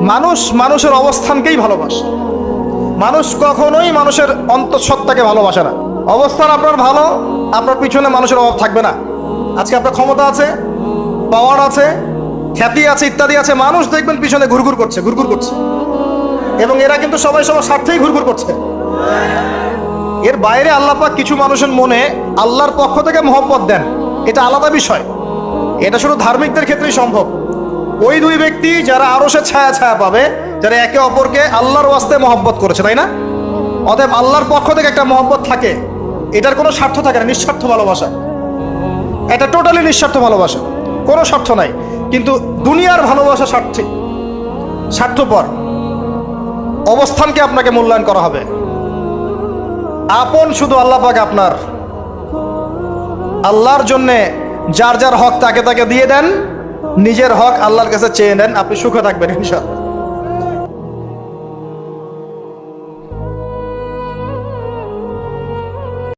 মানুষ মানুষের অবস্থানকেই ভালোবাসে। মানুষ কখনোই মানুষের অন্তঃসত্ত্বাকে ভালোবাসে না। অবস্থান আপনার ভালো, আপনার পিছনে মানুষের অভাব থাকবে না। আজকে আপনার ক্ষমতা আছে পাওয়ার আছে, খ্যাতি আছে ইত্যাদি আছে, মানুষ দেখবেন পিছনে ঘুরঘুর করছে ঘুরঘুর করছে। এবং এরা কিন্তু সবাই সবার স্বার্থেই ঘুরঘুর করছে। এর বাইরে আল্লাহ পাক কিছু মানুষের মনে আল্লাহর পক্ষ থেকে মহব্বত দেন। এটা আলাদা বিষয়। এটা শুধু ধার্মিকদের ক্ষেত্রেই সম্ভব। ওই দুই ব্যক্তি যারা আরও সে ছায়া ছায়া পাবে, যারা একে অপরকে আল্লাহর ওয়াস্তে মহব্বত করেছে, তাই না? অতএব আল্লাহর পক্ষ থেকে একটা মহব্বত থাকে। এটার কোনো স্বার্থ থাকে না, নিঃস্বার্থ ভালোবাসা। এটা টোটালি নিঃস্বার্থ ভালোবাসা। কোনো স্বার্থ নাই। কিন্তু দুনিয়ার ভালোবাসা স্বার্থিক স্বার্থপর অবস্থানকে আপনাকে মূল্যায়ন করা হবে। আপন শুধু আল্লাহ পাক আপনার। আল্লাহর জন্যে যার যার হক তাকে তাকে দিয়ে দেন। নিজের হক আল্লাহর কাছে চেয়ে নেন আপনি সুখে থাকবেন ইনশাআল্লাহ।